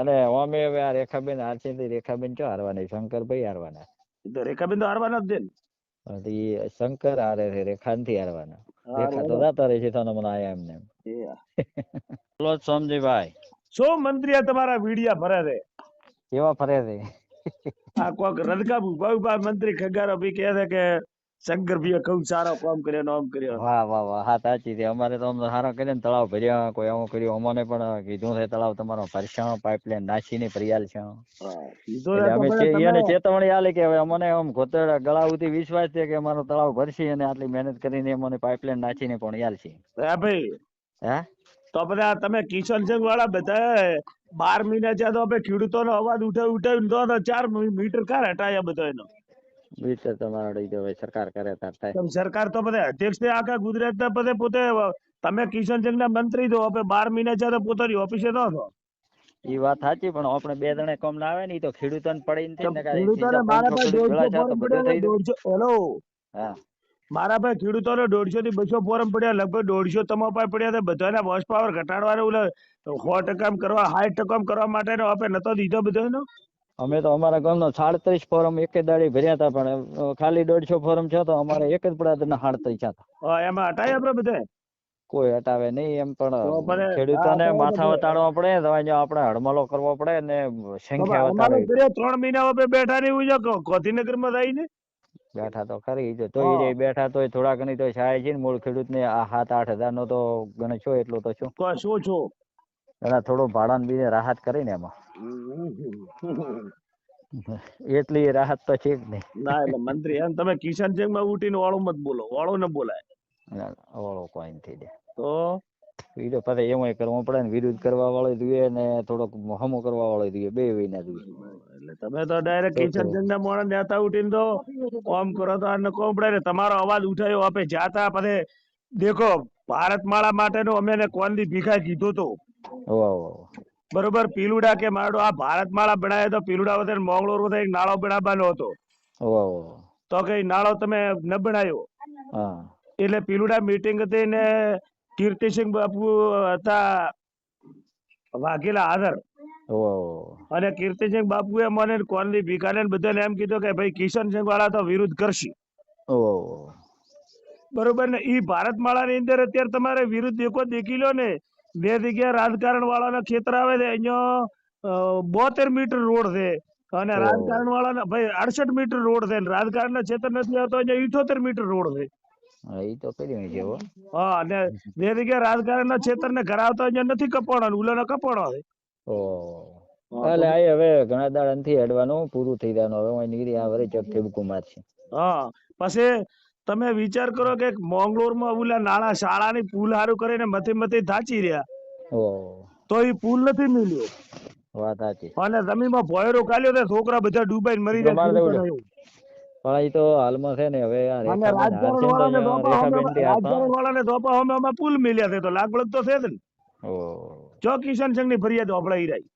અને અમે હવે આ રેખાબેન હારશે રેખાબેન ચો હારવાના? શંકરભાઈ હારવાના. તો રેખાબેન તો હારવાના જ છે ને. શંકર હારે છે રેખાનથી હારવાના રેખા તો દાતા રહે છે તો મને આયા એમને. બોલો સમજીભાઈ. શું મંત્રી આ તમારા વીડિયા ભરે છે? કેવા ફરે છે? આ કોક રદકા ભૂપા મંત્રી ખગારો ભી કહે છે કે શંકર ભાઈએ ખૂબ સારો કામ કર્યો ને આમ કર્યો. વાહ વાહ વાહ હા સાચી છે. અમારે તો અમને સારા કરીને તળાવ ભર્યા કોઈ આવું કર્યું. અમને પણ કીધું છે તળાવ તમારો ભરશા પાઇપલાઇન નાખીને ફરિયાલ છે. અમે એને ચેતવણી આલી કે હવે અમને આમ ગોતેડા ગળા સુધી વિશ્વાસ છે કે અમારો તળાવ ભરશે અને આટલી મહેનત કરીને અમને પાઇપલાઇન નાખીને પણ યાલ છે. હા ભાઈ? હે? તો બધા તમે કિશનસિંહ વાળા બધા બાર મહિના જ્યાં તો આપણે ખેડૂતોનો અવાજ ઉઠાવી ઉઠાવીને તો તો ચાર મીટર કાર હટાયા બધા એનો બીજું તમારો લઈ હવે સરકાર કરે તાર થાય. તમ સરકાર તો બધા અધ્યક્ષ છે આખા ગુજરાતના બધે પોતે તમે કિશન ના મંત્રી તો આપણે બાર મહિના તો પોતાની ઓફિસે ન હતો એ વાત સાચી પણ આપણે બે જણે કમ ના આવે ને તો ખેડૂતોને પડીને તો ને ખેડૂતોને મારા પાસે દોઢસો બધું હેલો. હા. મારા પાસે ખેડૂતોને દોઢસો થી બસો ફોરમ પડ્યા લગભગ દોઢસો તમારા પાસે પડ્યા બધા બધાના વોશ પાવર ઘટાડવાનું સો ટકા કરવા સાઠ ટકા કરવા માટે આપણે નતો દીધો બધાનો અમે તો અમારા ગામનો સાડત્રીસ ફોરમ એક દાડી ભર્યા હતા પણ ખાલી દોઢસો ફોરમ છે તો અમારે એક જ હતા સાડત્રીસ હતા. એમાં હટાય આપણે બધે? કોઈ હટાવે નહીં એમ પણ ખેડૂતોને માથા ભલે. વતાડવા પડે તો અહીંયા આપણે હડમલો કરવો પડે ને સંખ્યા અમારે ત્રણ મહિના આપણે બેઠા રહી છે માં ગાંધીનગરમાં ને બેઠા તો ખરી જો તોય એ બેઠા તોય થોડા ઘણી તો સહાય છે ને મૂળ ખેડૂત ને આ સાત આઠ હજાર નો તો ગણશો એટલો તો શું તો શું છો? એના થોડું ભાડા ને બીજે રાહત કરીને એમાં. એટલી રાહત તો છે જ નહીં. ના એટલે મંત્રી એમ તમે કિશનસિંહમાં ઉઠીને વાળું મત બોલો વાળું ન બોલાય. ના, ઓળો કોઈ નથી દે તો? વિરોધ તો એમાં કરવો પડે ને વિરોધ કરવા વાળો જોઈએ ને થોડોક હમો કરવા વાળો જોઈએ બે વિના જોઈએ. એટલે તમે તો ડાયરેક્ટ. કિશનસિંહ ના મોણા નેતા ઉઠીને તો કોમ કરો તો આને કોમ પડે ને તમારો અવાજ ઉઠાયો આપે જાતા પછી દેખો ભારત માળા માટે નું અમે કોનથી ભીખા કીધું તો. બરોબર પીલુડા કે મારો આ ભારતમાળા બનાવ્યો તો પીલુડા વખતે મોંગલોર વખતે એક નાળો બનાવવાનો હતો. તો કે નાળો તમે ન બનાવ્યો? એટલે પીલુડા મીટિંગ હતી ને કીર્તિસિંહ બાપુ હતા વાઘેલા હાજર. ઓહો. અને કીર્તિસિંહ બાપુએ મને કોનલી ભીખાને બધાને એમ કીધું કે ભાઈ કિશનસિંહ વાળા તો વિરુદ્ધ કરશે. બરોબર ને? ઈ ભારતમાળા ની અંદર અત્યારે તમારે વિરુદ્ધ દેખો દેખી લો ને બે જગ્યા રાજકારણ વાળાના ખેતર આવે છે અહીંયા બોતેર મીટર રોડ છે. અને રાજકારણ વાળાના ભાઈ અડસઠ મીટર રોડ છે રાજકારણ ના ખેતર નથી આવતો અહીંયા ઇઠોતેર મીટર રોડ છે. તો છે હા. અને રાજકારણ ના ક્ષેત્ર ને અહીંયા નથી કપાણો ઉલાનો કપાણો છે. ઓહો. એટલે આ હવે ઘણા દાડા થી હેડવાનું પૂરું થઈ જવાનું હવે નીકળી આ વરે ચક ઠેબકું મારશે. હા પછી તમે વિચાર કરો કે મોંગલોરમાં ઓલા નાણા શાળાની પુલ હારું કરીને મથે મથે થાચી રહ્યા. તો એ પુલ નથી મિલ્યો. વાત સાચી. અને જમીનમાં ભોયરો કાલ્યો તો છોકરા બધા ડૂબાઈને મરી જાય. પણ એ તો હાલમાં છે ને હવે રાજકારણ ધોપા અમે પુલ મિલ્યા છે. તો લાગવળગ તો છે જ ને. જો કિશન સિંહની ફરિયાદ હોપડાઈ રહી.